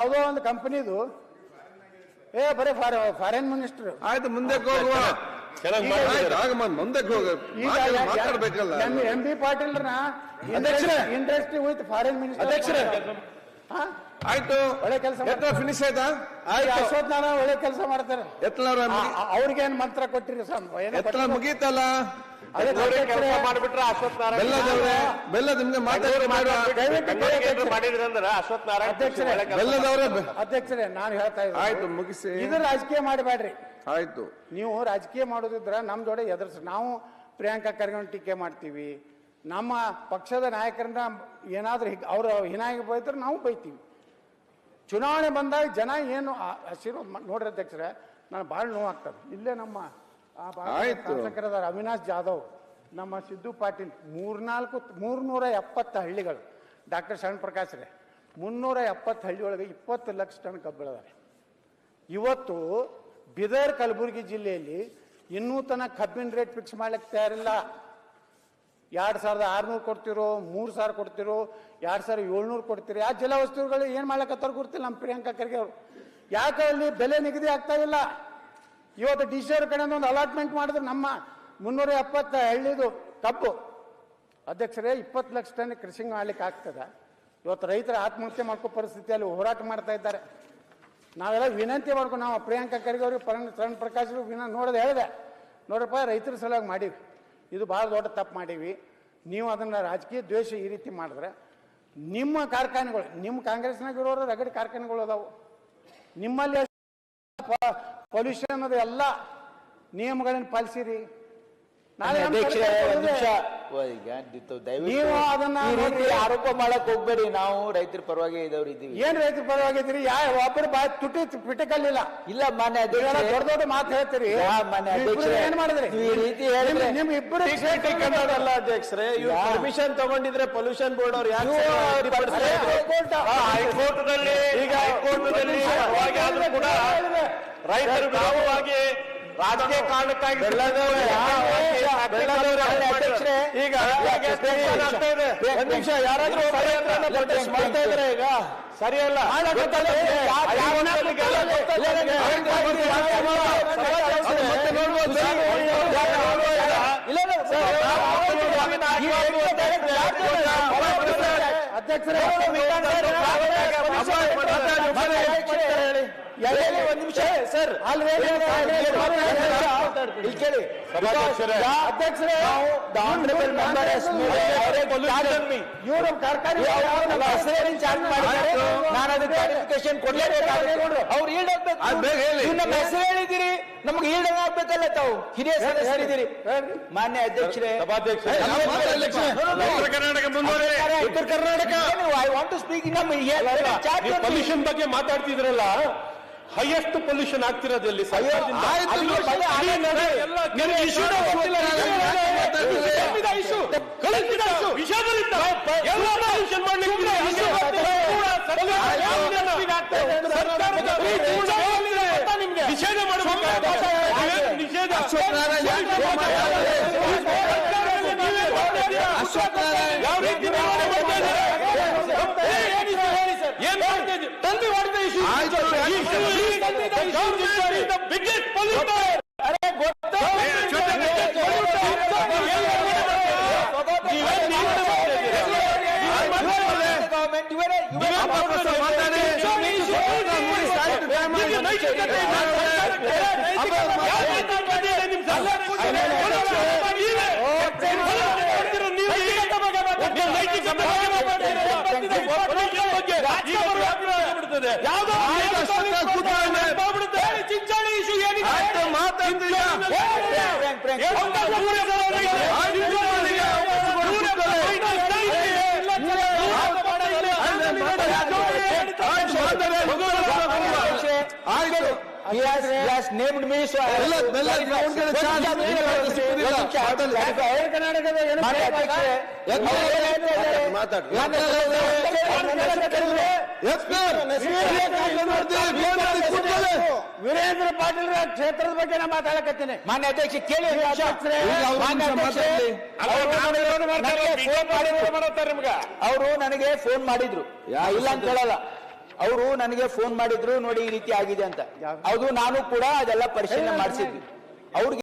ಯಾವುದೋ ಒಂದು ಕಂಪನಿದು. ಏ ಬರೀ ಫಾರಿನ್ ಮಿನಿಸ್ಟರ್ ಆಯ್ತು ಮುಂದೆ ಹೋಗುವ. ಚೆನ್ನಾಗಿ ಈಗ- ಮಾಡಿದ್ದೀರಾ. ಆಯ್ತು ಆಗ ಮ- ಮುಂದಕ್ಕೆ ಹೋಗ. ಮಾತಾಡ್ಬೇಕಲ್ಲ. ಎಂ ಬಿ ಪಾಟೀಲ್ರನ್ನ ಇಂಡಸ್ಟ್ರಿ ವಿತ್ ಫಾರಿನ್ ಮಿನಿಸ್ಟರ್ ಅಧ್ಯಕ್ಷರೇ. ಆಯ್ತು. ಒಳ್ಳೆ ಕೆಲಸ ಎತ್ತ ಫಿನಿಶ್ ಆಯ್ತಾ? ಆಯ್ತು. ಅಶ್ವಥ್ ನಾರಾಯಣ ಒಳ್ಳೆ ಕೆಲಸ ಮಾಡ್ತಾರೆ. ಎತ್ಲಾರ ಅವ್ರಿಗೆ ಏನ್ ಮಂತ್ರ ಕೊಟ್ಟಿರಿ ಸರ್ ಕೊಟ್ಟಿಲ್ಲ. ಮುಗೀತಲ್ಲ? ಅಧ್ಯಕ್ಷರೇ, ನಾನು ಹೇಳ್ತಾ ಆಯ್ತು ಮುಗಿಸಿ. ಇದು ರಾಜಕೀಯ ಮಾಡಬೇಡ್ರಿ. ಆಯ್ತು. ನೀವು ರಾಜಕೀಯ ಮಾಡೋದಿದ್ರ ನಮ್ಮ ಜೋಡೆ ಎದುರಿಸ್ ನಾವು ಪ್ರಿಯಾಂಕಾ ಖರ್ಗೆ ಟೀಕೆ ಮಾಡ್ತೀವಿ. ನಮ್ಮ ಪಕ್ಷದ ನಾಯಕರನ್ನ ಏನಾದರೂ ಅವರು ಹೀನಾಗಿ ಬೈತಾರೆ ನಾವು ಬೈತೀವಿ. ಚುನಾವಣೆ ಬಂದಾಗ ಜನ ಏನು ಹಸಿರು ನೋಡ್ರಿ ಅಧ್ಯಕ್ಷರೇ ನಾನು ಭಾಳ ನೋವಾಗ್ತದೆ. ಇಲ್ಲೇ ನಮ್ಮ ಆ ಭಾಗದ ಆಯ್ತು. ಶಾಸಕರಾದ ಅವಿನಾಶ್ ಜಾಧವ್ ನಮ್ಮ ಸಿದ್ದು ಪಾಟೀಲ್ ಮೂರ್ನಾಲ್ಕು ಮೂರ್ನೂರ ಎಪ್ಪತ್ತು ಹಳ್ಳಿಗಳು. ಡಾಕ್ಟರ್ ಶರಣ್ ಪ್ರಕಾಶ್ ರೇ ಮುನ್ನೂರ ಎಪ್ಪತ್ತು ಹಳ್ಳಿ ಒಳಗೆ ಇಪ್ಪತ್ತು ಲಕ್ಷ ಟನ್ ಕಬ್ಬು ಬೆಳೆದಾರೆ. ಇವತ್ತು ಬಿದರ್ ಕಲಬುರಗಿ ಜಿಲ್ಲೆಯಲ್ಲಿ ಇನ್ನೂ ತನಕ ಕಬ್ಬಿನ ರೇಟ್ ಫಿಕ್ಸ್ ಮಾಡ್ಲಿಕ್ಕೆ ತಯಾರಿಲ್ಲ. ಎರಡು ಸಾವಿರದ ಆರುನೂರು ಕೊಡ್ತಿರೋ, ಮೂರು ಸಾವಿರ ಕೊಡ್ತಿರೋ, ಎರಡು ಸಾವಿರ ಏಳ್ನೂರು ಕೊಡ್ತೀರಿ. ಆ ಜಲವಸ್ತುಗಳು ಏನು ಮಾಡ್ಲಕತ್ತಾರ ಗೊತ್ತಿಲ್ಲ ನಮ್ಮ ಪ್ರಿಯಾಂಕಾ ಖರ್ಗೆ ಅವರು. ಯಾಕೆ ಅಲ್ಲಿ ಬೆಲೆ ನಿಗದಿ ಆಗ್ತಾ ಇಲ್ಲ. ಇವತ್ತು ಡಿ ಸಿ ಅವ್ರ ಕಡೆಯಿಂದ ಒಂದು ಅಲಾಟ್ಮೆಂಟ್ ಮಾಡಿದ್ರೆ ನಮ್ಮ ಮುನ್ನೂರ ಎಪ್ಪತ್ತ ಹಳ್ಳಿದು ಕಬ್ಬು. ಅಧ್ಯಕ್ಷರೇ, ಇಪ್ಪತ್ತು ಲಕ್ಷ ಟನ್ ಕೃಷಿ ಮಾಡ್ಲಿಕ್ಕೆ ಆಗ್ತದ. ಇವತ್ತು ರೈತರ ಆತ್ಮಹತ್ಯೆ ಮಾಡ್ಕೋ ಪರಿಸ್ಥಿತಿಯಲ್ಲಿ ಹೋರಾಟ ಮಾಡ್ತಾ ಇದ್ದಾರೆ. ನಾವೆಲ್ಲ ವಿನಂತಿ ಮಾಡ್ಕೊಂಡು ನಾವು ಪ್ರಿಯಾಂಕಾ ಖರ್ಗೆ ಅವ್ರಿಗೆ ಪರಣ ಶರಣ್ ಪ್ರಕಾಶ್ ವಿನ ನೋಡೋದು ಹೇಳಿದೆ. ನೋಡ್ರಪ್ಪ, ರೈತರ ಸಲುವಾಗಿ ಮಾಡೀವಿ. ಇದು ಭಾಳ ದೊಡ್ಡ ತಪ್ಪು ಮಾಡೀವಿ. ನೀವು ಅದನ್ನು ರಾಜಕೀಯ ದ್ವೇಷ ಈ ರೀತಿ ಮಾಡಿದ್ರೆ ನಿಮ್ಮ ಕಾರ್ಖಾನೆಗಳು ನಿಮ್ಮ ಕಾಂಗ್ರೆಸ್ನಾಗ ಇರೋರು ರಗಡ್ ಕಾರ್ಖಾನೆಗಳು ಅದಾವು. ನಿಮ್ಮಲ್ಲಿ ಪೊಲ್ಯೂಷನ್ ಅದು ಎಲ್ಲ ನಿಯಮಗಳನ್ನು ಪಾಲಿಸಿರಿ. ನಾಳೆ ಈಗ ನೀವು ಅದನ್ನ. ಆರೋಪ ಮಾಡಕ್ ಹೋಗ್ಬೇಡಿ. ನಾವು ರೈತರ ಪರವಾಗಿ ಇದ್ದವ್ರು ಇದ್ದೀವಿ. ಏನ್ ರೈತರ ಪರವಾಗಿದ್ದೀರಿ ಯಾ ಒಬ್ಬರು ಬಾಯ್ ತುಟಿ ಪಿಟಕಲ್ಲಿಲ್ಲ ಇಲ್ಲ ಮಾನ್ಯ ದೊಡ್ಡ ದೊಡ್ಡ ಮಾತು ಹೇಳ್ತೀರಿ. ಮಾನ್ಯ ನೀವು ಏನ್ ಮಾಡಿದ್ರಿ? ಈ ರೀತಿ ಹೇಳಿದ್ರೆ- ನಿಮ್- ಇಬ್ಬರು ಅಧ್ಯಕ್ಷರೇ. ಇವ್ರು ಪರ್ಮಿಷನ್ ತಗೊಂಡಿದ್ರೆ ಪೊಲ್ಯೂಷನ್ ಬೋರ್ಡ್ ಅವ್ರು ಯಾರು ನೀವು? ಹೈಕೋರ್ಟ್ ಈಗ ಕೂಡ ರೈತರು ವಿರೋಧವಾಗಿ ರಾಜಕೀಯ ಕಾರಣಕ್ಕಾಗಿ ಬೆಳ್ಳದವ್ರೆ, ಈಗ? ನಿಮಿಷ ಯಾರಾದ್ರೂ ಮಾಡ್ತಾ ಇದ್ರೆ ಈಗ ಸರಿಯಲ್ಲ? ನೋಡ್ಬೋದು ಅಧ್ಯಕ್ಷರೇ ಹೇಳಿ, ಒಂದ್ ನಿಮಿಷ ಸರ್ ಇಲ್ಲಿ ಕೇಳಿ ಸಭಾಧ್ಯಕ್ಷರೇ. ಅಧ್ಯಕ್ಷರೇ. ಇವರು ಕಾರ್ಖಾನೆ ಹೆಸರೇನು ಚಾರ್ಜ್ ಮಾಡಿದ್ದಾರೆ? ನಾನು ಅದಕ್ಕೆ ಕ್ಲಾರಿಫಿಕೇಶನ್ ಅವ್ರು ನಮ್ಮ ಹೆಸರು ಹೇಳಿದಿರಿ ನಮ್ಗೆ ಈಡ್ ಆಗ್ಬೇಕಲ್ಲ ತಾವು. ಹಿರಿಯ ಸದಸ್ಯರಿದ್ದೀರಿ. ಮಾನ್ಯ ಅಧ್ಯಕ್ಷರೇ. ಸಭಾಧ್ಯಕ್ಷರೇ ಉತ್ತರ ಕರ್ನಾಟಕ ಮುಂದುವರಿ ಉತ್ತರ Karnataka I want to speak ನಮ್ಮ ಪೊಲ್ಯೂಷನ್ ಬಗ್ಗೆ ಮಾತಾಡ್ತಿದ್ರಲ್ಲ ಹೈಯೆಸ್ಟ್ ಪೊಲ್ಯೂಷನ್ ಆಗ್ತಿರೋದು ನಿಷೇಧ ಸರ್ಕಾರದಿಂದ? ಆಯ್ತು, ಅಲ್ಲಿ ನೋಡಿ, ಬಗ್ಗೆ ಅಲ್ಲಿ ಆಗಿದೆ. ನೋಡಿ. ಎಲ್ಲ ನಿಮ್ಗೆ issue ನೇ ಗೊತ್ತಿಲ್ಲ. ಕಲ್ಪಿತ ಕಲ್ಪಿತ issue. ಕಲ್ಪಿತ issue. ವಿಷಯದಲ್ಲಿದ್ದ. ಎಲ್ಲ pollution ಮಾಡ್ಲಿಕ್ಕೆ ಸುಮ್ನೆ issue ಬರ್ತಿದೆ. ಕೂಡ ಸರ್ಕಾರ ಯಾವ್ದನ್ನ ಸರ್ಕಾರದ ನಿಮ್ಗೆ ನಿಷೇಧ ಮಾಡಬೇಕು ನಿಷೇಧ ಅಶ್ವತ್ಥನಾರಾಯಣ ಯಾಕೆ ಮಾತಾಡ್ತಾರೆ? ಸರ್ಕಾರದಲ್ಲಿ ನೀವೇ ಮಾಡ್ತಾ ಇದ್ದೀರಾ? ಅಶ್ವತ್ಥ ನಾರಾಯಣ ಯಾವ ರೀತಿ ನಿರ್ವಹಣೆ ಮಾಡ್ತಾ ಇದ್ದೀರಾ? ಏ, ಏನಿದೆ ಹೇಳಿ ಸರ್. ಏನ್ ಮಾಡ್ತಾ ಇದ್ದೀರಿ? ತಂದು ಮಾಡಿದ issue. ಆಯ್ತು, ಈ ಯಾಕೆ issue ಮಾಡ್ತಾ ಈ ತಂದಿದ್ದ issue. Government is the biggest polluter. ಅರೆ ಗೊತ್ತಾ Government is the biggest polluter. ನೀವೇನ್ ನಿರ್ವಹಣೆ ಮಾಡ್ತಾ ಇದ್ದೀರಾ? ಗವರ್ಮೆಂಟ್ ಇವರೇ ನೀವೇನ್ ಮಾಡ್ತಾ ಇದ್ದೀರಾ? ಮಾತಾಡಿ. ಆಯ್ತು, time ಆಯ್ತು. ಇದು ನೈತಿಕತೆ ಇಲ್ಲ. ಯಾವ ನೈತಿಕತೆ ಇದೆ ನಿಮ್ ಸರ್ಕಾರಕ್ಕೆ? ನೀವೇ. ಮಾಡ್ತಿರೋ ನೀವು ಒಬ್ಬ ನೈತಿಕ ಬಗ್ಗೆ ಮಾತಾಡ್ತೀರಾ? pollution ಬಗ್ಗೆ. ಈಗ ಬಿಡ್ತದೆ. ಯಾವುದೋ. ಚಿಂಚಾಳಿ issue ಏನಿದೆ? ಆಯ್ತು, ಮಾತಾಡ್ತೀಯ. ಒಂದು ಮೂರೇ ಸಲ ವೀರೇಂದ್ರ ಪಾಟೀಲ್ ಕ್ಷೇತ್ರದ ಬಗ್ಗೆ ನಾ ಮಾತಾಡಕತ್ತೀನಿ. ಮಾನ್ಯ ಅಧ್ಯಕ್ಷ ಕೇಳಿ ಅವರು ನನಗೆ ಫೋನ್ ಮಾಡಿದ್ರು. ಅವರು ನನಗೆ ಫೋನ್ ಮಾಡಿದ್ರು. ಯಾರು ಇಲ್ಲ ಅಂತ ಹೇಳಲ್ಲ. ಅವರು ನನಗೆ ಫೋನ್ ಮಾಡಿದ್ರು ನೋಡಿ ಈ ರೀತಿ ಆಗಿದೆ ಅಂತ? ಅದು ನಾನು ಕೂಡ ಅದೆಲ್ಲ ಪರಿಶೀಲನೆ ಮಾಡಿಸಿದ್ವಿ. ಅವ್ರಿಗೆ